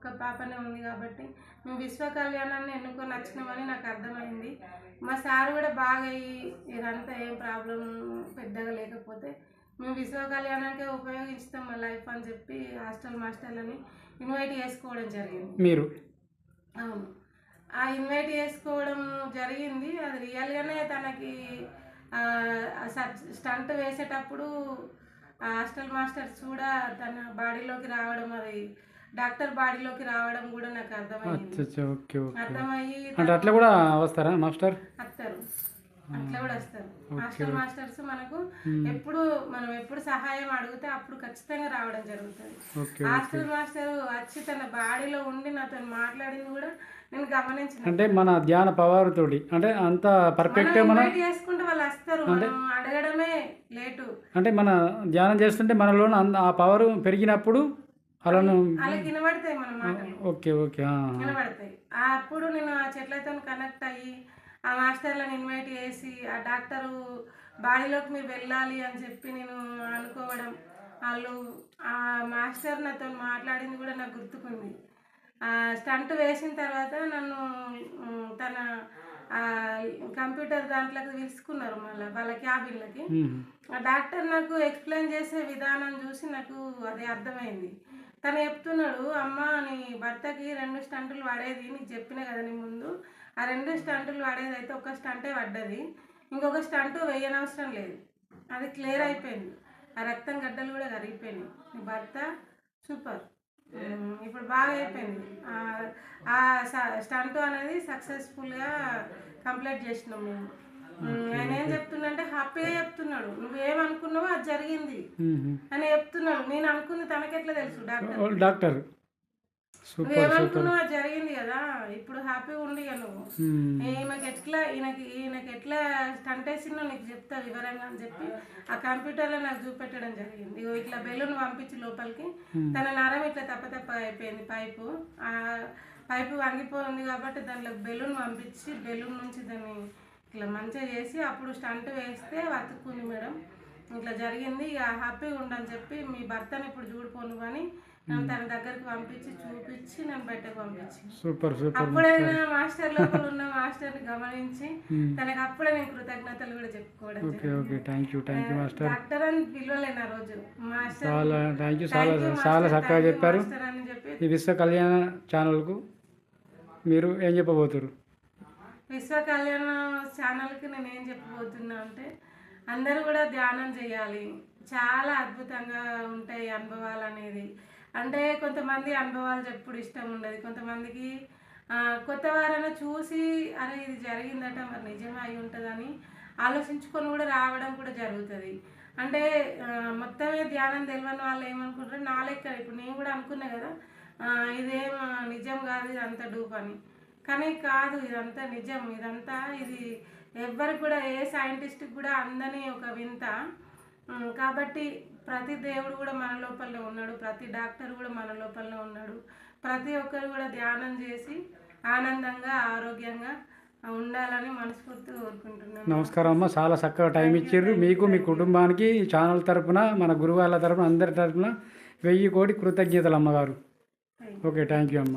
ఒక్క పాపనే ఉంది కాబట్టి మేము విశ్వ కళ్యాణాన్ని ఎన్నుకొని వచ్చినామని నాకు అర్థమైంది. మా సార్ కూడా బాగా ఇదంతా ఏం ప్రాబ్లం పెద్దగా లేకపోతే మేము విశ్వ కళ్యాణానికే ఉపయోగిస్తాం మా లైఫ్ అని చెప్పి హాస్టల్ మాస్టర్లని ఇన్వైట్ చేసుకోవడం జరిగింది. మీరు? అవును. ఆ ఇన్వైట్ చేసుకోవడం జరిగింది. అది రియల్గానే తనకి స్టంట్ వేసేటప్పుడు ఆ హాస్టల్ మాస్టర్స్ కూడా తన బాడీలోకి రావడం అది డాక్టర్ బాడీలోకి రావడం కూడా నాకు అర్థమైంది. Okay okay. అర్థమయ్యి అంటే అట్లా కూడా వస్తారా మాస్టర్? వస్తారు. అట్లా కూడా వస్తారు. హాస్టల్ మాస్టర్స్ మనకు ఎప్పుడు మనం ఎప్పుడు సహాయం అడిగితే అప్పుడు ఖచ్చితంగా రావడం జరుగుతుంది. హాస్టల్ మాస్టర్ వచ్చి తన బాడీలో ఉండి నాతో మాట్లాడింది కూడా నేను గమనించిన. అంటే మన ధ్యాన పవర్ తోటి అంటే అంత పర్ఫెక్ట్ మనం చేసుకుంటే వాళ్ళు వస్తారు. మనం అడగడమే లేటు. అంటే మన ధ్యానం చేస్తుంటే మనలో అంద- ఆ పవర్ పెరిగినప్పుడు అలాను వాళ్ళకి వినబడతాయి మన మాటలు. Okay okay. వినబడతాయి. ఆ అప్పుడు నేను ఆ చెట్లతో కనెక్ట్ అయ్యి ఆ మాస్టర్లను ఇన్వైట్ చేసి ఆ డాక్టరు బాడీలోకి మీరు వెళ్ళాలి అని చెప్పి నేను అనుకోవడం వాళ్ళు ఆ మాస్టర్ నాతో మాట్లాడింది కూడా నాకు గుర్తుకుంది. ఆ స్టంట్ వేసిన తర్వాత నన్ను కంప్యూటర్ దాంట్లోకి పిలుచుకున్నారు మళ్ళీ వాళ్ళ క్యాబిన్లకి. ఆ డాక్టర్ నాకు ఎక్స్ప్లెయిన్ చేసే విధానం చూసి నాకు అది అర్థమైంది. తను చెప్తున్నాడు అమ్మ నీ భర్తకి రెండు స్టంటులు పడేది నీకు చెప్పిన కదా నీ ముందు. ఆ రెండు స్టంటులు పడేది అయితే ఒక స్టంటే పడ్డది. ఇంకొక స్టంటు వేయనవసరం లేదు. అది క్లియర్ అయిపోయింది. ఆ రక్తం గడ్డలు కూడా కరిగిపోయినాయి. నీ భర్త సూపర్. ఇప్పుడు బాగా అయిపోయింది ఆ- స్టంట్ అనేది సక్సెస్ఫుల్గా కంప్లీట్ చేసినాం మేము. ఆయన ఏం చెప్తుండంటే హ్యాపీగా చెప్తున్నాడు. నువ్వేమనుకున్నావో అది జరిగింది. అని చెప్తున్నాడు. నేను అనుకుంది తనకెట్లా తెలుసు డాక్టర్? డాక్టర్. అది జరిగింది కదా ఇప్పుడు హ్యాపీగా ఉండి నువ్వు. ఈమెకి ఎట్లా ఈయనకి ఈయనకి ఎట్లా స్టంట్ వేసిందో నీకు చెప్తా వివరంగా అని చెప్పి ఆ కంప్యూటర్లో నాకు చూపెట్టడం జరిగింది. ఇట్లా బెలూన్ పంపించి లోపలికి. తన నరం ఇట్లా తప్ప తప్ప అయిపోయింది పైపు. ఆ పైపు వంగిపోయింది కాబట్టి దాంట్లో బెలూన్ పంపించి బెలూన్ నుంచి దాన్ని ఇట్లా మంచిగా చేసి అప్పుడు స్టంట్ వేస్తే వతుక్కుంది మేడం. ఇట్లా జరిగింది. ఇక హ్యాపీగా ఉండని చెప్పి మీ భర్తని ఇప్పుడు చూడిపోను కానీ తన దగ్గరికి పంపించి చూపించి నన్ను బయటకు పంపించి. సూపర్ సూపర్ అప్పుడే మాస్టర్ లోపల ఉన్న మాస్టర్ని గమనించి తనకు అప్పుడే నేను కృతజ్ఞతలు కూడా చెప్పుకోవడం okay okay thank you thank you master. Doctor అని పిలవలేను ఆ రోజు. మాస్టర్ చాలా థ్యాంక్ యూ చాలా చాలా మాస్టర్. చక్కగా చెప్పారు. మాస్టర్ అని చెప్పి ఈ విశ్వ కళ్యాణ ఛానల్కు మీరు ఏం చెప్పబోతున్నారు విశ్వ కళ్యాణ ఛానల్కి నేను ఏం చెప్పబోతున్నా అంటే అందరూ కూడా ధ్యానం చేయాలి. చాలా అద్భుతంగా ఉంటాయి అనుభవాలు అనేది. అంటే కొంతమంది అనుభవాలు చెప్పుడు ఇష్టం ఉండదు. కొంతమందికి కొత్త వారైనా చూసి అరే ఇది జరిగిందట మరి నిజమే అయి ఉంటుందని ఆలోచించుకొని కూడా రావడం కూడా జరుగుతుంది. అంటే మొత్తమే ధ్యానం తెలియని వాళ్ళు ఏమనుకుంటారు? నా లెక్క ఇప్పుడు నేను కూడా అనుకున్నా కదా ఇదేం నిజం కాదు ఇదంతా డూప్ అని. కానీ కాదు ఇదంతా నిజం. ఇదంతా ఇది ఎవ్వరికి కూడా ఏ సైంటిస్ట్కి కూడా అందని ఒక వింత. కాబట్టి ప్రతి దేవుడు కూడా మన లోపలనే ఉన్నాడు ప్రతి డాక్టర్ కూడా మన లోపలనే ఉన్నాడు. ప్రతి ఒక్కరు కూడా ధ్యానం చేసి ఆనందంగా ఆరోగ్యంగా ఉండాలని మనస్ఫూర్తిగా కోరుకుంటున్నాను. నమస్కారం అమ్మ చాలా చక్కగా టైం ఇచ్చారు మీకు మీ కుటుంబానికి ఛానల్ తరపున మన గురువు వాళ్ళ తరపున అందరి తరపున వెయ్యి కోటి కృతజ్ఞతలు అమ్మగారు. ఓకే థ్యాంక్ యూ అమ్మ.